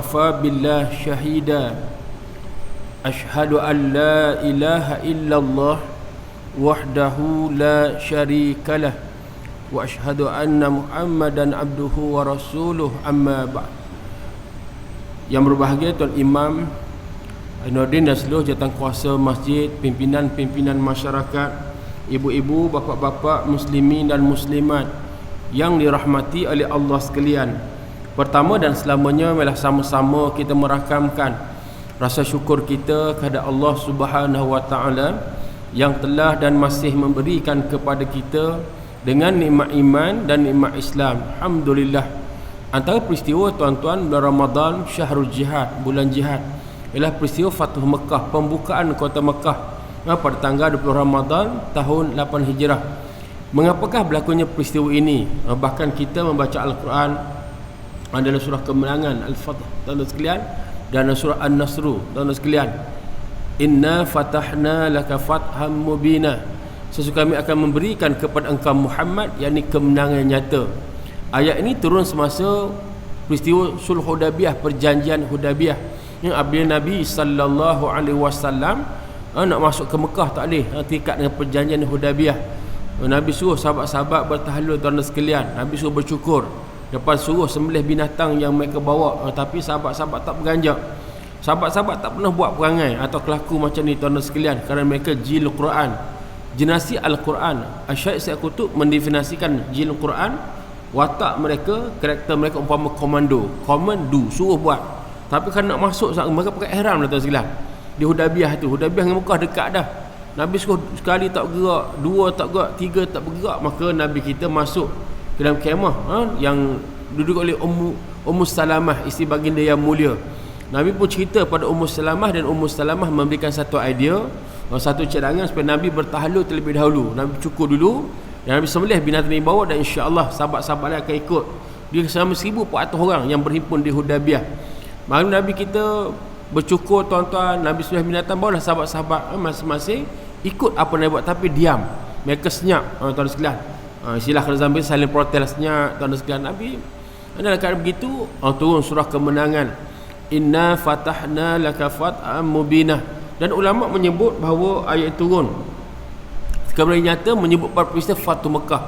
كفى بالله شهيدا أشهد أن لا إله إلا الله وحده لا شريك له وأشهد أن محمدا عبده ورسوله أما بعد Yang berbahagia Tuan Imam Nordin dan seluruh jatang kuasa masjid Pimpinan-pimpinan masyarakat Ibu-ibu, bapa-bapa, muslimin dan muslimat Yang dirahmati oleh Allah sekalian. Pertama dan selamanya ialah sama-sama kita merakamkan rasa syukur kita kepada Allah Subhanahu wa taala yang telah dan masih memberikan kepada kita dengan nikmat iman dan nikmat Islam. Alhamdulillah. Antara peristiwa tuan-tuan bulan Ramadan Syahrul Jihad Bulan Jihad Ialah peristiwa Fatuh Mekah Pembukaan kota Mekah ha, Pada tanggal 20 Ramadan Tahun 8 Hijrah Mengapakah berlakunya peristiwa ini ha, Bahkan kita membaca Al-Quran Adalah surah kemenangan Al-Fatah Tuan-tuan sekalian Dan surah An-Nasru Tuan-tuan sekalian Inna fatahna laka fatham mubina Sesuka kami akan memberikan kepada engkau Muhammad Yang ini kemenangan nyata Ayat ini turun semasa peristiwa Sulh Hudaybiyah, perjanjian Hudaybiyah. Yang apabila Nabi sallallahu alaihi wasallam ah, nak masuk ke Mekah tak boleh ha, terikat dengan perjanjian Hudaybiyah. Nabi suruh sahabat-sahabat bertahlul tuan sekalian. Nabi suruh bersyukur. Lepas suruh sembelih binatang yang mereka bawa ha, tapi sahabat-sahabat tak berganjak. Sahabat-sahabat tak pernah buat perangai atau kelaku macam ni tuan sekalian kerana mereka jil Quran. Jenasi Al-Quran. Asyik saya kutub mendefinisikan jil Quran watak mereka karakter mereka umpama komando komando suruh buat tapi kan nak masuk mereka pakai ihram lah tuan sekalian di Hudabiah tu Hudabiah dengan Mekah dekat dah Nabi suruh sekali tak bergerak dua tak bergerak tiga tak bergerak maka Nabi kita masuk dalam kemah ha, yang duduk oleh Ummu Ummu Salamah isteri baginda yang mulia Nabi pun cerita pada Ummu Salamah dan Ummu Salamah memberikan satu idea satu cadangan supaya Nabi bertahlul terlebih dahulu Nabi cukur dulu yang Nabi sembelih binatang ini bawa dan insya-Allah sahabat-sahabat akan ikut. Dia selama 1400 orang yang berhimpun di Hudaybiyah. Maka Nabi kita bercukur tuan-tuan, Nabi sembelih binatang bawa sahabat-sahabat eh, masing-masing ikut apa Nabi buat tapi diam. Mereka senyap eh, tuan sekalian. Uh, istilah kalau sampai saling protes senyap tuan sekalian Nabi. Adalah kalau begitu, uh, turun surah kemenangan. Inna fatahna laka fat'am mubinah. Dan ulama menyebut bahawa ayat turun Kemudian nyata menyebut peristiwa Fatu Mekah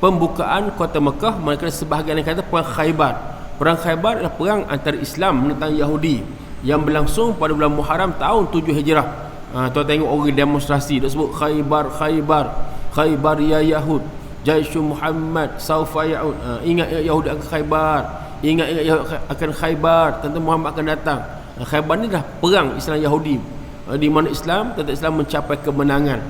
Pembukaan kota Mekah Mereka sebahagian yang kata Perang Khaybar Perang Khaybar adalah perang antara Islam menentang Yahudi Yang berlangsung pada bulan Muharram tahun 7 Hijrah ha, Tuan tengok orang demonstrasi Dia sebut Khaybar, Khaybar Khaybar ya Yahud Jaishu Muhammad Saufa Yahud ha, Ingat Yahudi akan Khaybar Ingat ingat Yahud akan Khaybar Tentang Muhammad akan datang. Ha, Khaybar ni dah perang Islam Yahudi. Ha, Di mana Islam Tentang Islam mencapai kemenangan.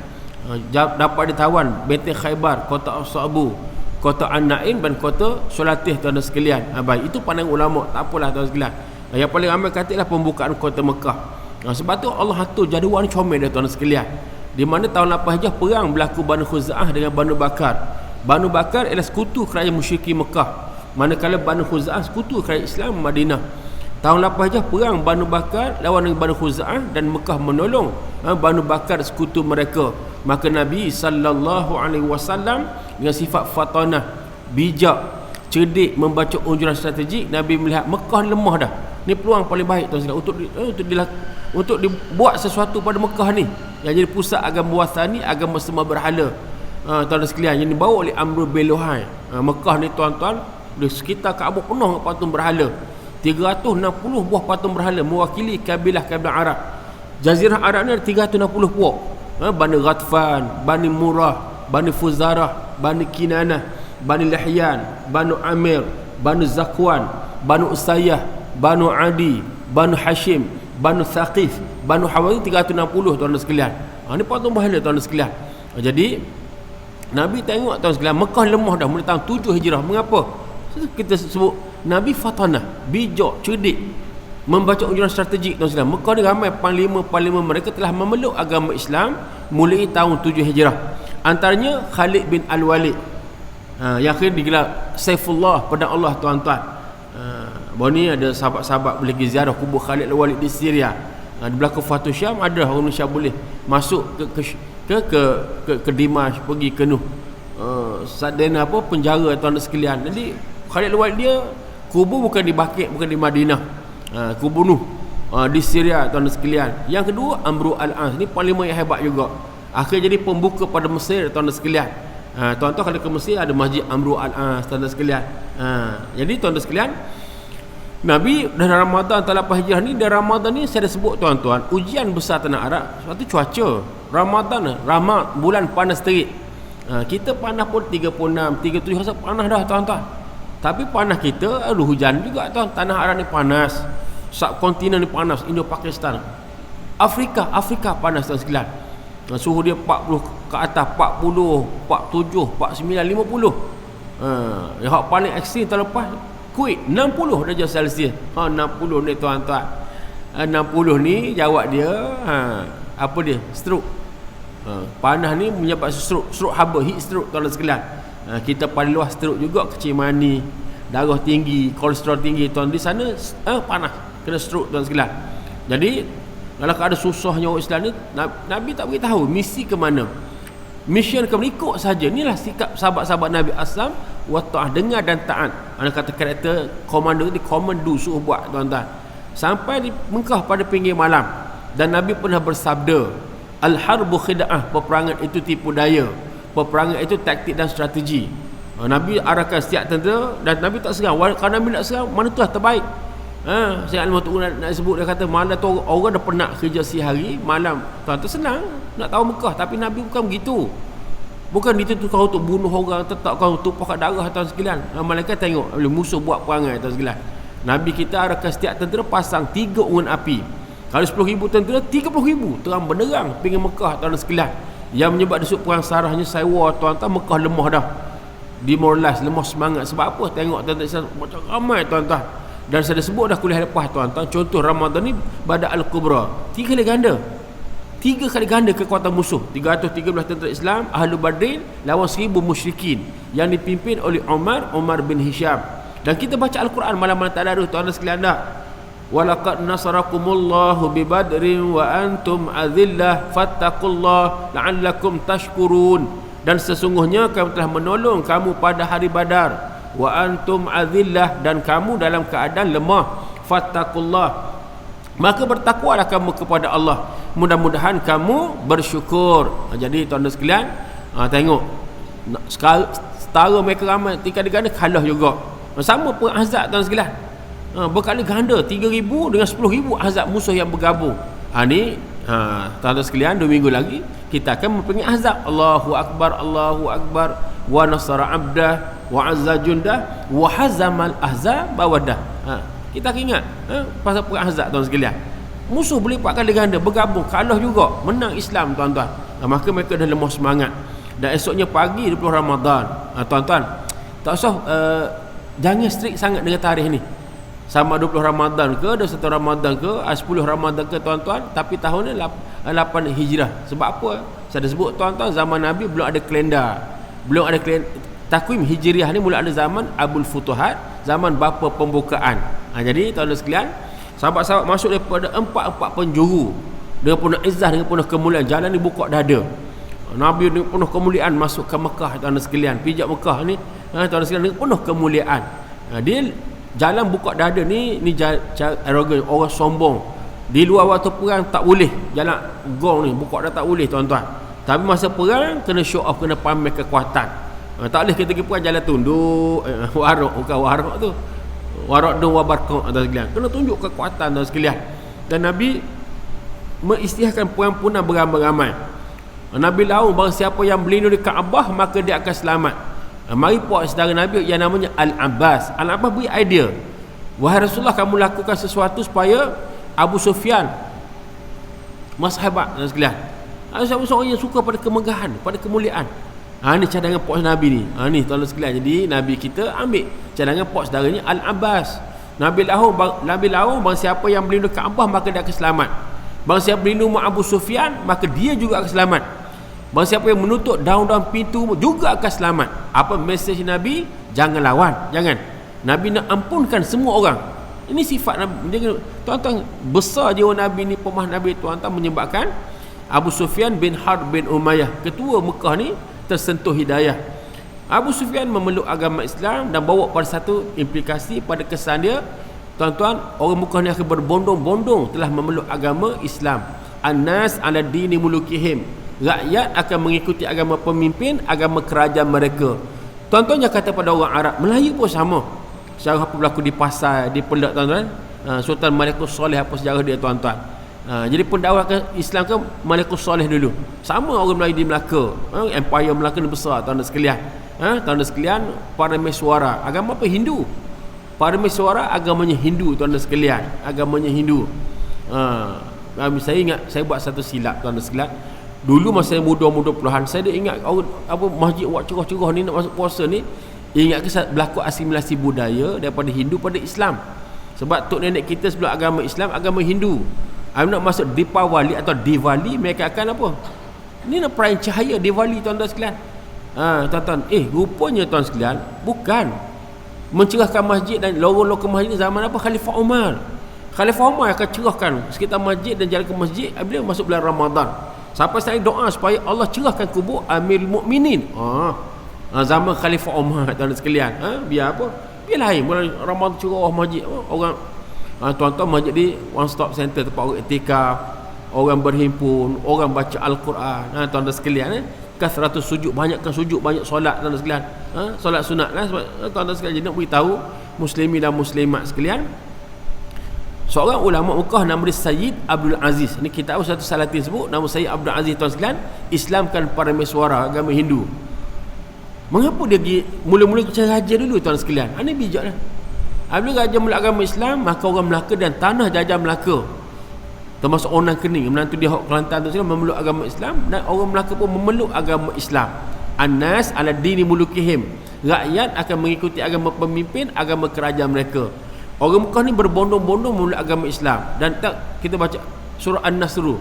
Ha, dapat ditawan benteng Khaybar kota Asabu kota An-Naim dan kota Solatih tuan-tuan sekalian. Ha, baik itu pandang ulama tak apalah tuan sekalian. Ha, yang paling ramai kata ialah pembukaan kota Mekah. Ha, sebab tu Allah atur jadual ni comel dia tuan sekalian. Di mana tahun 8 Hijrah perang berlaku Banu Khuza'ah dengan Banu Bakar Banu Bakar ialah sekutu kerajaan musyriki Mekah. Manakala Banu Khuza'ah sekutu kerajaan Islam Madinah. Tahun 8 Hijrah perang Banu Bakar lawan dengan Banu Khuza'ah dan Mekah menolong ha, Banu Bakar sekutu mereka. Maka Nabi sallallahu alaihi wasallam dengan sifat fatanah bijak cerdik membaca unjuran strategik Nabi melihat Mekah lemah dah. Ni peluang paling baik tuan sekalian untuk eh, untuk dilah, untuk dibuat sesuatu pada Mekah ni. Yang jadi pusat agama wasani agama semua berhala ha, tuan sekalian yang dibawa oleh Amr bin Luhai ha, Mekah ni tuan-tuan di sekitar Kaabah penuh dengan patung berhala 360 buah patung berhala mewakili kabilah-kabilah Arab Jazirah Arab ni ada 360 puak ha, Bani Ghatfan, Bani Murah, Bani Fuzarah, Bani Kinanah, Bani Lihyan, Bani Amir, Bani Zakwan, Bani Usayyah, Bani Adi, Bani Hashim, Bani Thaqif, Bani Hawari 360 tuan-tuan sekalian. Ha, ini patung bahala tuan-tuan sekalian. Ha, jadi Nabi tengok tuan sekalian Mekah lemah dah mulai tahun 7 Hijrah. Mengapa? Kita sebut Nabi Fatanah, bijak, cerdik, membaca unjuran strategik tuan sekalian. Mekah ni ramai panglima-panglima mereka telah memeluk agama Islam mulai tahun 7 Hijrah. Antaranya Khalid bin Al-Walid. Ha, yang akhir digelar Saifullah pada Allah tuan-tuan. Ha, bahawa ni ada sahabat-sahabat boleh pergi ziarah kubur Khalid Al-Walid di Syria. Ha, di belakang Fatu Syam ada orang Indonesia boleh masuk ke ke ke ke, ke, ke Dimash pergi ke Nuh. Uh, apa penjara tuan-tuan sekalian. Jadi Khalid Al-Walid dia kubur bukan di Bakit bukan di Madinah. Ha, aku bunuh ha, di Syria tuan sekalian. Yang kedua Amru Al-As ni parlimen yang hebat juga. Akhirnya jadi pembuka pada Mesir tuan sekalian. Ha, tuan-tuan kalau ke Mesir ada masjid Amru Al-As tuan sekalian. Ha, jadi tuan sekalian Nabi dalam Ramadan tak lepas hijrah ni dalam Ramadan ni saya dah sebut tuan-tuan ujian besar tanah Arab. Satu cuaca Ramadan Ramat bulan panas terik ha, kita panas pun 36 37 rasa panas dah tuan-tuan tapi panas kita aduh hujan juga tuan tanah Arab ni panas subkontinen ni panas Indo Pakistan Afrika Afrika panas tuan sekalian ha, suhu dia 40 ke atas 40 47 49 50 ha, yang paling ekstrim terlepas Kuwait 60 darjah Celsius. Ha 60 ni tuan-tuan. Ha, 60 ni jawab dia ha apa dia? Stroke. Ha, panas ni menyebabkan stroke, stroke haba, heat stroke tuan-tuan sekalian. Ha, kita paling luas stroke juga kecil mani, darah tinggi, kolesterol tinggi tuan di sana ha, panas kena stroke tuan sekalian. Jadi kalau ada susahnya orang Islam ni Nabi tak beritahu misi ke mana. Mission ke ikut saja. Inilah sikap sahabat-sahabat Nabi Aslam wa ta'ah dengar dan taat ana kata karakter komando ni komando suruh buat tuan-tuan sampai di Mekah pada pinggir malam dan Nabi pernah bersabda al harbu khida'ah peperangan itu tipu daya. Peperangan itu taktik dan strategi. Ha, Nabi arahkan setiap tentera dan Nabi tak serang kalau Nabi nak serang mana tu lah terbaik? Ha, saya Al nak, nak sebut dia kata malam tu orang dah penat kerja si hari malam tuan-tuan senang nak tahu Mekah. Tapi Nabi bukan begitu. Bukan ditentukan untuk bunuh orang Tetap kau untuk pakat darah tuan sekalian. Ha, Malaikat tengok musuh buat perangai tuan sekalian. Nabi kita arahkan setiap tentera Pasang tiga ungun api Kalau sepuluh ribu tentera Tiga puluh ribu Terang benerang Pinggir Mekah tuan sekalian Yang menyebab disuk perang sarahnya Saiwa tuan-tuan Mekah lemah dah. Demoralize Lemah semangat. Sebab apa? Tengok tuan-tuan Macam ramai tuan-tuan. Dan saya dah sebut dah kuliah lepas tuan-tuan. Contoh Ramadan ni Badak Al-Kubra. Tiga kali ganda. Tiga kali ganda kekuatan musuh. 313 tentera Islam Ahlu Badrin Lawan seribu musyrikin Yang dipimpin oleh Umar Umar bin Hisham. Dan kita baca Al-Quran malam-malam tak ada Tuan-tuan sekalian dah Walaqad nasarakumullahu bi badrin wa antum azillah fattaqullah la'allakum tashkurun. Dan sesungguhnya kami telah menolong kamu pada hari Badar. Wa antum azillah dan kamu dalam keadaan lemah. Fattaqullah. Maka bertakwalah kamu kepada Allah. Mudah-mudahan kamu bersyukur. Ha, jadi tuan-tuan sekalian ha, tengok. Sekarang setara mereka ramai tingkat ganda kalah juga. Ha, sama pun azab tuan sekalian ha, berkali ganda 3000 dengan 10000 azab musuh yang bergabung ha, ni ha, tuan-tuan sekalian dua minggu lagi kita akan mempunyai azab Allahu Akbar Allahu Akbar wa nasara abdah wa azza jundah wa hazamal ahzab bawadah ha, kita akan ingat ha? pasal perang Ahzab tuan sekalian. Musuh boleh empat kali ganda bergabung kalah juga menang Islam tuan-tuan. Ha, maka mereka dah lemah semangat. Dan esoknya pagi 20 Ramadan. Ha, tuan-tuan, tak usah uh, jangan strict sangat dengan tarikh ni. Sama 20 Ramadan ke, 21 Ramadan ke, 10 Ramadan ke tuan-tuan, tapi tahun ni 8 Hijrah. Sebab apa? Saya dah sebut tuan-tuan zaman Nabi belum ada kalender. Belum ada kalender. Takwim Hijriah ni mula ada zaman Abul Futuhat, zaman bapa pembukaan ha, jadi tuan-tuan sekalian sahabat-sahabat masuk daripada empat-empat penjuru dengan penuh izzah dengan penuh kemuliaan jalan dibuka dada Nabi dengan penuh kemuliaan masuk ke Mekah tuan-tuan sekalian pijak Mekah ni ha, tuan-tuan sekalian dengan penuh kemuliaan ha, dia jalan buka dada ni ni arrogant orang sombong. Di luar waktu perang tak boleh. Jalan gong ni buka dada tak boleh tuan-tuan. Tapi masa perang kena show off kena pamer kekuatan. Ha, tak boleh kita pergi perang jalan tunduk eh, warok bukan warok tu. Warak dun wa barqa atas sekalian. Kena tunjuk kekuatan atas sekalian. Dan nabi mengisytiharkan puan-puan beramai-ramai. Nabi tahu bahawa siapa yang berlindung di Kaabah maka dia akan selamat mari puak saudara nabi yang namanya Al-Abbas Al-Abbas beri idea wahai Rasulullah kamu lakukan sesuatu supaya Abu Sufyan mashabat dan sekalian ada seorang yang suka pada kemegahan pada kemuliaan Ha ni cadangan pos Nabi ni. Ha ni tuan sekalian. Jadi Nabi kita ambil cadangan pos saudaranya Al-Abbas. Nabi lahu Nabi lahu bang siapa yang berlindung Kaabah maka dia akan selamat. Bang siapa berlindung Abu Sufyan maka dia juga akan selamat. Bang siapa yang menutup daun-daun pintu juga akan selamat. Apa mesej Nabi? Jangan lawan, jangan. Nabi nak ampunkan semua orang. Ini sifat Nabi. Tuan-tuan besar jiwa Nabi ni pemah Nabi tuan-tuan menyebabkan Abu Sufyan bin Harb bin Umayyah ketua Mekah ni tersentuh hidayah Abu Sufyan memeluk agama Islam dan bawa pada satu implikasi pada kesan dia tuan-tuan orang Mekah ni akan berbondong-bondong telah memeluk agama Islam Anas ala dini mulukihim rakyat akan mengikuti agama pemimpin agama kerajaan mereka. Tuan-tuan yang kata pada orang Arab Melayu pun sama. Sejarah apa berlaku di pasar di pelak tuan-tuan? Ha, Sultan Malikus Soleh apa sejarah dia tuan-tuan? Ha, jadi pendakwah ke Islam ke Malikus Soleh dulu? Sama orang Melayu di Melaka. Ha, empire Melaka ni besar tuan-tuan sekalian. Tuan-tuan sekalian para mesuara agama apa? Hindu. Para mesuara agamanya Hindu tuan-tuan sekalian. Agamanya Hindu. Saya ingat saya buat satu silap tuan-tuan sekalian Dulu masa saya muda-muda puluhan Saya dah ingat apa Masjid buat cerah-cerah ni Nak masuk puasa ni Ingat ke berlaku asimilasi budaya Daripada Hindu pada Islam. Sebab tok nenek kita sebelum agama Islam Agama Hindu. I'm nak masuk Dipawali atau Diwali Mereka akan apa? Ni nak perayaan cahaya Diwali tuan-tuan sekalian. Ha, Tuan-tuan Eh rupanya tuan sekalian Bukan. Mencerahkan masjid dan lorong-lorong masjid Zaman apa? Khalifah Umar Khalifah Umar akan cerahkan Sekitar masjid dan jalan ke masjid Bila masuk bulan Ramadan Sampai saya doa supaya Allah cerahkan kubur Amir Mukminin. Ha. ha. zaman Khalifah Umar tuan sekalian. Ha, biar apa? Biar lain bulan Ramadan cerah masjid ha, orang ha, tuan-tuan masjid di one stop center tempat orang etika, orang berhimpun, orang baca Al-Quran. Ha, tuan-tuan sekalian eh. Kasratus sujud, banyakkan sujud, banyak solat tuan-tuan sekalian. Ha, solat sunat lah sebab ha, tuan-tuan sekalian nak beritahu muslimin dan muslimat sekalian Seorang ulama Mekah nama dia Sayyid Abdul Aziz. Ini kita tahu satu salatin sebut nama Sayyid Abdul Aziz tuan sekalian, Islamkan para mesuara agama Hindu. Mengapa dia pergi mula-mula ke raja dulu tuan sekalian? Ini bijaklah. Apabila raja melak agama Islam, maka orang Melaka dan tanah jajah Melaka termasuk orang kening menantu dia hok Kelantan tu memeluk agama Islam dan orang Melaka pun memeluk agama Islam. Anas ala dini mulukihim. Rakyat akan mengikuti agama pemimpin, agama kerajaan mereka. Orang Mekah ni berbondong-bondong memeluk agama Islam dan tak kita baca surah An-Nasr.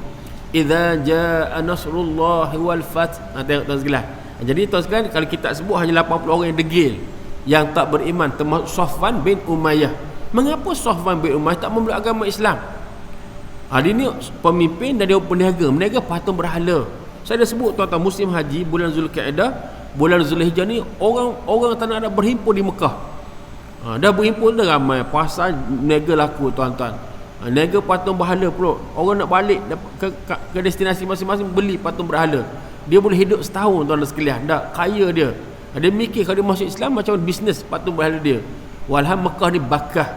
Idza jaa nasrullah wal fath. Ha, tengok tuan sekalian. Ha, jadi tuan sekalian kalau kita sebut hanya 80 orang yang degil yang tak beriman termasuk Safwan bin Umayyah. Mengapa Safwan bin Umayyah tak memeluk agama Islam? Hari ni pemimpin dan dia peniaga, meniaga patung berhala. Saya dah sebut tuan-tuan musim haji bulan Zulkaidah, bulan Zulhijjah ni orang-orang tanah Arab berhimpun di Mekah ha, dah berhimpun dah ramai. Pasal nega laku tuan-tuan. Ha, nega patung berhala pula. Orang nak balik ke, ke, ke destinasi masing-masing beli patung berhala. Dia boleh hidup setahun tuan-tuan sekalian. Dah kaya dia. Ha, dia mikir kalau dia masuk Islam macam bisnes patung berhala dia. Walham Mekah ni bakah.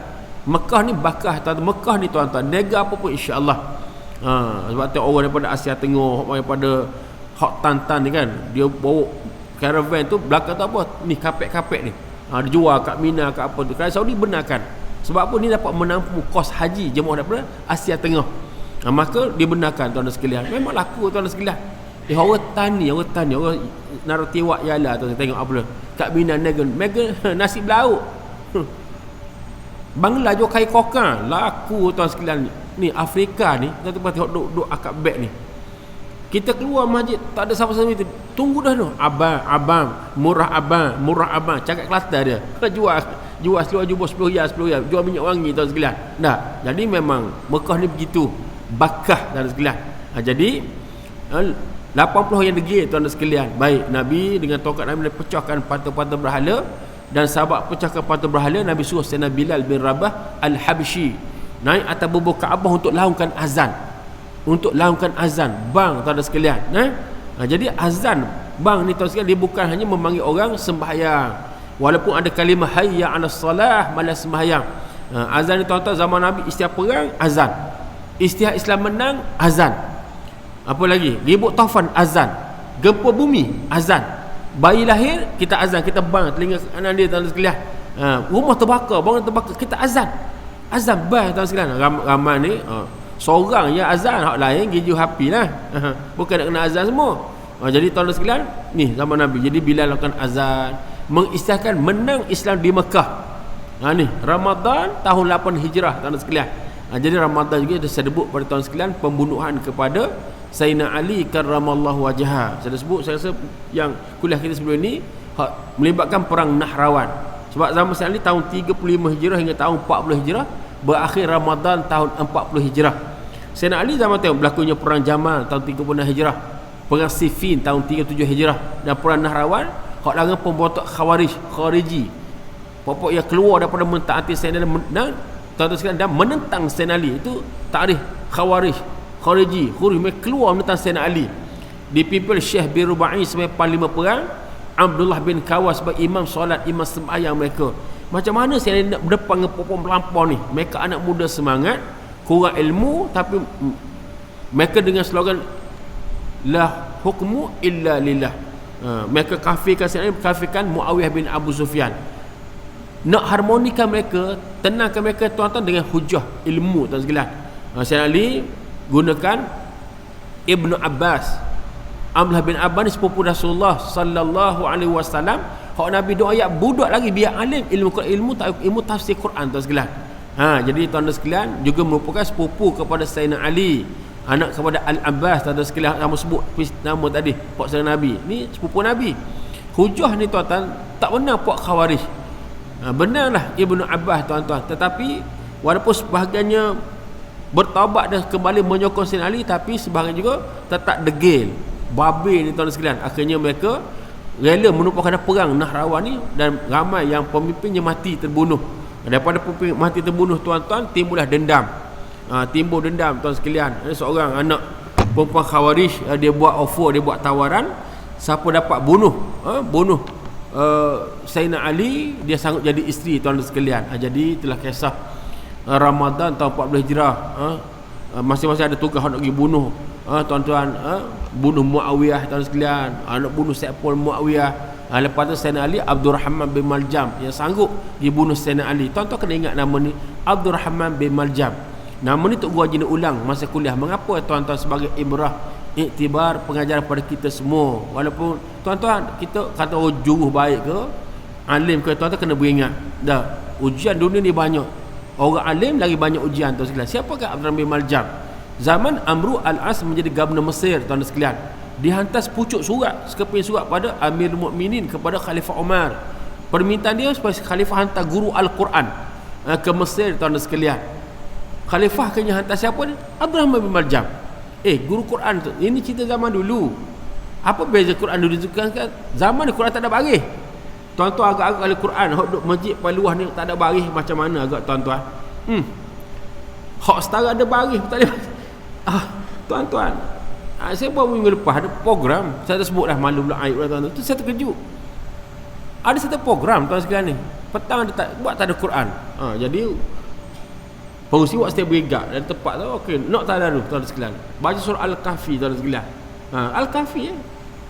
Mekah ni bakah tuan-tuan. Mekah ni tuan-tuan nega apa pun insyaAllah. Ha, sebab tu orang daripada Asia Tengah daripada Hot Tantan ni kan dia bawa caravan tu belakang tu apa? Ni kapek-kapek ni ha, dia jual kat Mina kat apa tu. Kerajaan Saudi benarkan. Sebab apa? Ni dapat menampung kos haji jemaah daripada Asia Tengah. Ha, maka dia benarkan tuan-tuan sekalian. Memang laku tuan-tuan sekalian. Eh orang tani orang tani. Orang naratiwak yala tu saya tengok apa kat Mina Negan Megan nasi belauk. Bangla jual kai koka laku tuan sekalian. Ni Afrika ni tuan-tuan tengok duk duk akak beg ni kita keluar masjid tak ada siapa-siapa itu tunggu dah tu. Abang abang murah abang murah abang. Cakap kelata dia. Jual jual seluar jubah 10 riyal 10 riyal jual minyak wangi tuan sekalian tak jadi memang Mekah ni begitu. Bakah tuan sekalian ha, jadi 80 ha, yang degil tuan sekalian. Baik Nabi dengan tongkat Nabi pecahkan patung-patung berhala. Dan sahabat pecahkan patung berhala Nabi suruh Sayyidina Bilal bin Rabah Al-Habshi naik atas bubur Kaabah untuk laungkan azan untuk lakukan azan. Bang tuan-tuan sekalian eh? ha, jadi azan bang ni tuan sekalian dia bukan hanya memanggil orang sembahyang. Walaupun ada kalimah hayya ala salah malas sembahyang. Ha, azan ni tuan-tuan zaman Nabi istiap perang azan. Istiap Islam menang azan. Apa lagi? Ribut taufan azan. Gempa bumi azan. Bayi lahir kita azan. Kita bang telinga kanan dia tuan-tuan sekalian. Ha, rumah terbakar bangun terbakar kita azan. Azan bang tuan sekalian. Ram, ramai ni ha, seorang yang azan hak lain giju happy lah. Bukan nak kena azan semua. Ha, jadi tahun sekalian ni zaman Nabi. Jadi bila lakukan azan mengistilahkan menang Islam di Mekah. Ha, ni Ramadan tahun 8 Hijrah tahun sekalian. Ha, jadi Ramadan juga ada sebut pada tahun sekalian pembunuhan kepada Sayyidina Ali karramallahu wajah saya sebut saya rasa yang kuliah kita sebelum ini ha, melibatkan perang Nahrawan. Sebab zaman Sayyidina Ali tahun 35 Hijrah hingga tahun 40 Hijrah berakhir Ramadan tahun 40 Hijrah Sayyidina Ali zaman tengok berlakunya perang Jamal tahun 36 Hijrah. Perang Siffin tahun 37 Hijrah. Dan perang Nahrawan hak lawan pemberontak Khawarij, Khariji. Pokok yang keluar daripada mentaati Sayyidina dan tuan-tuan sekalian dan menentang Sayyidina Ali. Itu tarikh khawarij khuruj mereka keluar menentang Sayyidina Ali. Dipimpin Syekh bin Rubai sebagai panglima perang Abdullah bin Kawas sebagai imam solat imam sembahyang mereka. Macam mana saya nak berdepan dengan perempuan melampau ni? Mereka anak muda semangat kurang ilmu tapi mereka dengan slogan la hukmu illa lillah. Ha, mereka kafirkan Sayyidina kafirkan Muawiyah bin Abu Sufyan. Nak harmonikan mereka tenangkan mereka tuan-tuan dengan hujah ilmu tuan sekalian. Ha, Sayyidina Ali gunakan Ibnu Abbas. Amlah bin Abbas ni sepupu Rasulullah sallallahu alaihi wasallam. Hak Nabi doa ayat budak lagi biar alim. Ilmu ilmu ilmu tafsir Quran tuan sekalian ha jadi tuan-tuan sekalian juga merupakan sepupu kepada Sayyidina Ali anak kepada Al-Abbas tadi sekalian nama sebut nama tadi pak saudara Nabi. Ni sepupu Nabi. Hujah ni tuan-tuan tak benar puak khawarij. Ha, benarlah Ibnu Abbas tuan-tuan. Tetapi walaupun sebahagiannya bertaubat dan kembali menyokong Sayyidina Ali tapi sebahagian juga tetap degil. Babi ni tuan-tuan sekalian. Akhirnya mereka rela menumpahkan perang Nahrawan ni dan ramai yang pemimpinnya mati terbunuh daripada pemimpin mati terbunuh tuan-tuan timbullah dendam. Ha, timbul dendam tuan sekalian. Ada seorang anak perempuan khawarij uh, dia buat offer dia buat tawaran siapa dapat bunuh? Ha, bunuh uh, Sayyidina Ali dia sanggup jadi isteri tuan sekalian. Ha, jadi itulah kisah uh, Ramadan tahun 14 Hijrah. Ha, masing-masing ada tugas nak pergi bunuh. Ha, tuan-tuan ha, bunuh Muawiyah tuan sekalian. Ha, nak bunuh Saiful Muawiyah Ha, lepas tu Sayyidina Ali Abdul Rahman bin Maljam yang sanggup dibunuh Sayyidina Ali. Tuan-tuan kena ingat nama ni Abdul Rahman bin Maljam. Nama ni Tok Guru Haji ulang masa kuliah. Mengapa tuan-tuan sebagai ibrah iktibar pengajaran pada kita semua. Walaupun tuan-tuan kita kata oh juruh baik ke alim ke tuan-tuan kena beringat. Dah ujian dunia ni banyak. Orang alim lagi banyak ujian tuan sekalian. Siapakah Abdul Rahman Maljam? Zaman Amru Al-As menjadi gubernur Mesir tuan sekalian. Dihantar sepucuk surat, sekeping surat pada Amir Mukminin kepada Khalifah Umar. Permintaan dia supaya Khalifah hantar guru Al-Quran eh, ke Mesir tuan sekalian. Khalifah kena hantar siapa ni? Abraham bin Maljam. Eh, guru Quran tu. Ini cerita zaman dulu. Apa beza Quran dulu tu kan? Zaman ni Quran tak ada baris. Tuan-tuan agak-agak kali Quran hok duk masjid paling luas ni tak ada baris macam mana agak tuan-tuan? Hmm. Hok setara ada baris tak. Ah, tuan-tuan. Ah, saya baru minggu lepas ada program saya tak sebutlah malu pula aib tuan-tuan tu saya terkejut. Ada satu program tuan sekalian ni. Petang dia tak buat tak ada Quran. Ha, jadi Pengusi buat setiap berigak dan tepat tu okey nak tak lalu tuan sekalian. Baca surah Al-Kahfi tuan sekalian. Ha, Al-Kahfi ya.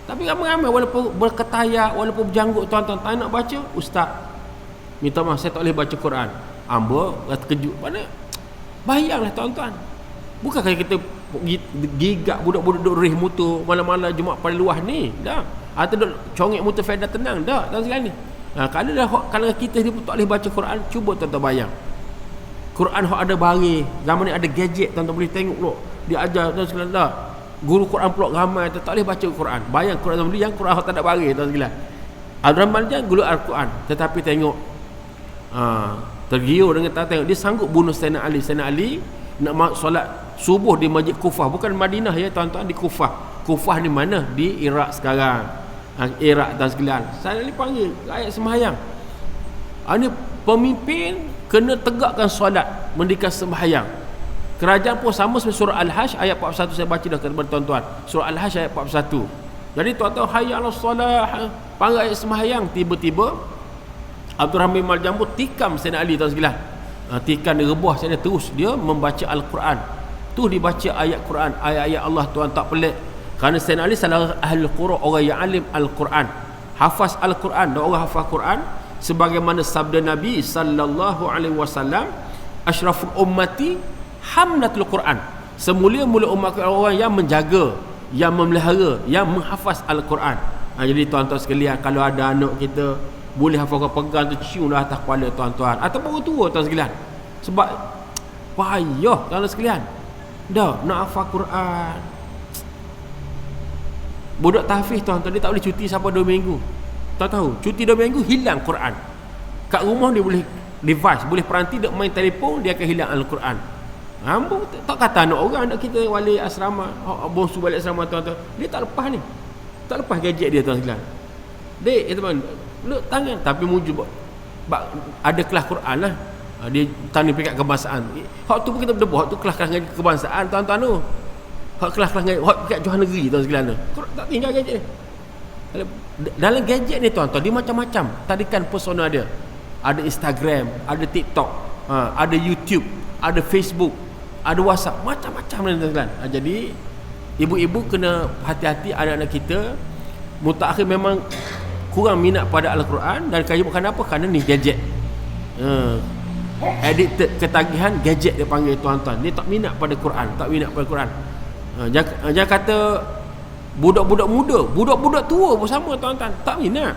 Tapi ramai-ramai walaupun berketayak walaupun berjanggut tuan-tuan tak nak baca ustaz minta maaf saya tak boleh baca Quran. Amba terkejut mana bayanglah tuan-tuan. Bukan kita gigak budak-budak duduk rih motor malam-malam Jumaat paling luas ni. Dah. Atau duduk congek motor faedah tenang dah tuan sekalian ni. Ha, kalau dah kalau kita ni tak boleh baca Quran, cuba tuan-tuan bayang. Quran hok ada bari zaman ni ada gadget tuan-tuan boleh tengok pula dia ajar tuan sekalian dah guru Quran pula ramai tak boleh baca Quran bayang Quran zaman yang Quran hok tak ada bari tuan sekalian Abdul Rahman je guru Al-Quran tetapi tengok ha, tergiur dengan tak tengok dia sanggup bunuh Sayyidina Ali Sayyidina Ali nak solat subuh di Masjid Kufah bukan Madinah ya tuan-tuan di Kufah. Kufah ni mana? Di Iraq sekarang. Ha, Iraq dan sekalian. Saya ni panggil ayat sembahyang. Ha, ni pemimpin kena tegakkan solat mendirikan sembahyang. Kerajaan pun sama seperti surah Al-Hajj ayat 41 saya baca dah kepada tuan-tuan. Surah Al-Hajj ayat 41 jadi tuan-tuan hayya ala solat panggil ayat sembahyang. Tiba-tiba Abdul Rahman Maljam pun tikam Sayyidina Ali tuan sekalian. Ha, tikam dia rebuah saya terus. Dia membaca Al-Quran tu dibaca ayat Quran. Ayat-ayat Allah tuan tak pelik. Kerana Sayyidina Ali salah ahli Quran orang yang alim Al-Quran. Hafaz Al-Quran. Dan orang hafaz Quran. Sebagaimana sabda Nabi sallallahu alaihi wasallam asyraful ummati hamlatul Quran. Semulia-mulia umat orang yang menjaga yang memelihara yang menghafaz al-Quran. Ha, jadi tuan-tuan sekalian kalau ada anak kita boleh hafal pegang tu ciumlah atas kepala tuan-tuan. Ataupun orang tua tuan sekalian. Sebab payah tuan sekalian dah nak hafal Quran. Budak tahfiz tuan-tuan dia tak boleh cuti sampai 2 minggu. Tak tahu cuti dua minggu hilang Quran. Kat rumah dia boleh device boleh peranti dia main telefon dia akan hilang Al-Quran. Hamba tak kata anak orang anak kita wali asrama bongsu balik asrama tuan-tuan dia tak lepas ni. Tak lepas gadget dia tuan sekalian dek ya teman lu tangan. Tapi mujub ada kelas Quran lah ha, ha, dia tani peringkat kebangsaan. Hak tu pun kita berdebu. Hak tu kelas-kelas ngaji kebangsaan. Tuan-tuan tu. Hak kelas-kelas ngaji hak peringkat johan negeri tuan sekalian tu. Tak tinggal gadget ni dalam gadget ni tuan-tuan dia macam-macam. Tadikan persona dia. Ada Instagram ada TikTok ha, ada YouTube ada Facebook ada WhatsApp. Macam-macam ni tuan-tuan ha, jadi ibu-ibu kena hati-hati anak-anak kita. Mutakhir memang kurang minat pada Al-Quran dan kayu bukan apa? Kerana ni gadget. Uh, addicted ketagihan gadget dia panggil tuan-tuan. Dia tak minat pada Quran tak minat pada Quran. Jangan, uh, jangan kata budak-budak muda budak-budak tua pun sama tuan-tuan. Tak minat.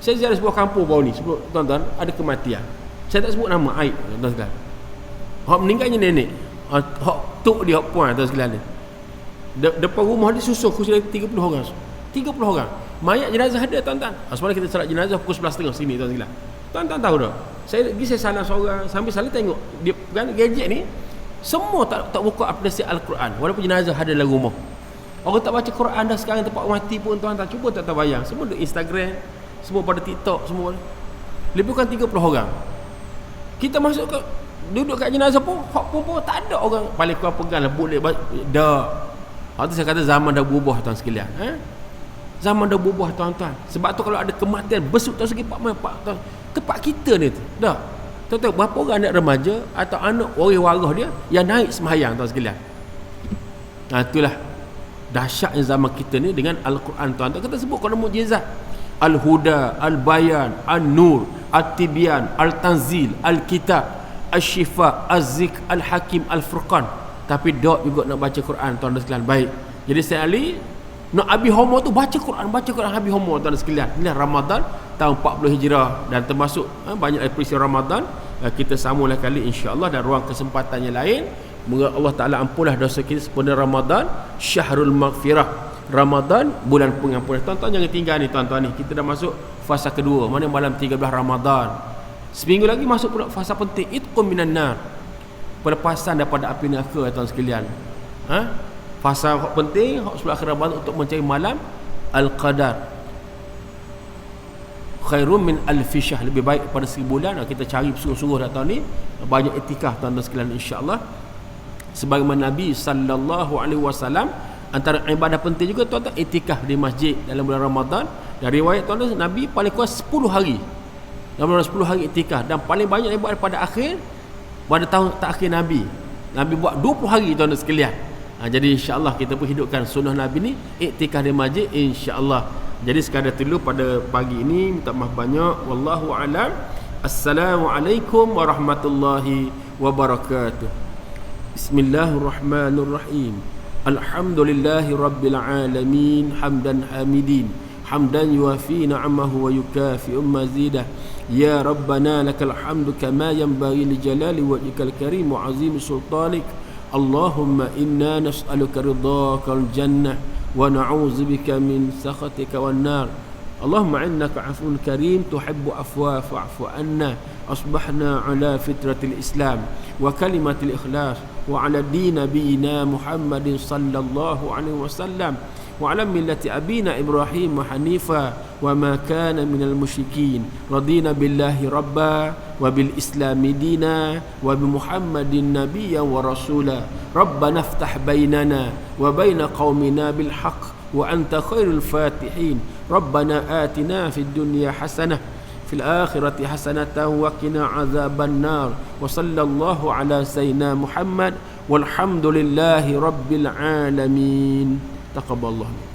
Saya ziarah sebuah kampung bawah ni sebut tuan-tuan ada kematian. Saya tak sebut nama aib tuan-tuan hak meninggalnya nenek. Hak tok dia hak puan tuan-tuan sekalian De depan rumah dia susuh kursi 30 orang. 30 orang. Mayat jenazah ada tuan-tuan. Semalam kita salat jenazah pukul 11.30 sini tuan-tuan tuan-tuan tahu tak saya pergi saya salam seorang sambil saling tengok dia kan gadget ni semua tak tak buka aplikasi Al-Quran walaupun jenazah ada dalam rumah orang tak baca Quran dah sekarang tempat mati pun tuan-tuan cuba tak terbayang semua di Instagram semua pada TikTok semua lebih kurang 30 orang kita masuk ke duduk kat jenazah pun hak pun, pun tak ada orang paling kurang pegang lah boleh dah Waktu saya kata zaman dah berubah tuan sekalian. Eh? Zaman dah berubah tuan-tuan. Sebab tu kalau ada kematian besuk tuan segi pak pak tuan. Tempat kita ni tu. Dah. Tuan tahu berapa orang anak remaja atau anak orang warah dia yang naik sembahyang tuan sekalian. Nah itulah dahsyatnya zaman kita ni dengan al-Quran tuan-tuan. Kita sebut kalau mukjizat. Al-Huda, Al-Bayan, An-Nur, At-Tibyan, Al-Tanzil, Al-Kitab, Al-Shifa, Az-Zik, Al-Hakim, Al-Furqan tapi dok juga nak baca Quran tuan dan sekalian baik jadi saya Ali nak Abi Homo tu baca Quran baca Quran Abi Homo. Tuan sekalian inilah Ramadan tahun 40 Hijrah. Dan termasuk ha, banyak peristiwa Ramadan ha, kita sambunglah kali insya-Allah dan ruang kesempatan yang lain. Moga Allah Taala ampunlah dosa kita sempurna Ramadan Syahrul Maghfirah. Ramadan bulan pengampunan. Tuan-tuan jangan tinggal ni tuan-tuan ni. Kita dah masuk fasa kedua. Mana malam 13 Ramadan. Seminggu lagi masuk pula fasa penting. Itqum minan nar. Pelepasan daripada api neraka tuan sekalian. Ha? Fasa yang penting sebelah akhir Ramadan untuk mencari malam Al-Qadar. Khairun min al-fishah. Lebih baik pada seribu bulan kita cari sungguh-sungguh datang ni banyak etikah tuan-tuan sekalian insyaAllah. Sebagaimana Nabi sallallahu alaihi wasallam antara ibadah penting juga tuan-tuan etikah di masjid dalam bulan Ramadan. Dari riwayat tuan-tuan Nabi paling kurang 10 hari. Dalam 10 hari etikah dan paling banyak ibadah pada akhir pada tahun terakhir Nabi. Nabi buat 20 hari tuan dan sekalian ha, jadi insyaAllah kita pun hidupkan sunnah Nabi ni iktikah di masjid insyaAllah jadi sekadar dulu pada pagi ini minta maaf banyak Wallahu alam Assalamualaikum warahmatullahi wabarakatuh Bismillahirrahmanirrahim Alhamdulillahi rabbil alamin Hamdan hamidin Hamdan yuafi na'amahu wa yukafi mazidah يا ربنا لك الحمد كما ينبغي لجلال وجهك الكريم وعظيم سلطانك Allahumma inna nas'aluka ridhaka al-jannah wa na'udzubika min sakhatika wan-nar. Allahumma innaka afun karim tuhibbu afwa fa'fu anna asbahna ala fitratil islam wa kalimatil ikhlas wa ala din nabiyyina muhammadin sallallahu alaihi wasallam wa ala millati abina ibrahim wa hanifa wa ma kana minal musyrikin radina billahi rabba wa bil islam dina wa bi muhammadin nabiyyan wa rasula. Rabbana iftah bainana wa bain qaumina bil haqq وأنت خير الفاتحين ربنا آتنا في الدنيا حسنة في الآخرة حسنة وقنا عذاب النار وصلى الله على سيدنا محمد والحمد لله رب العالمين تقبل الله منك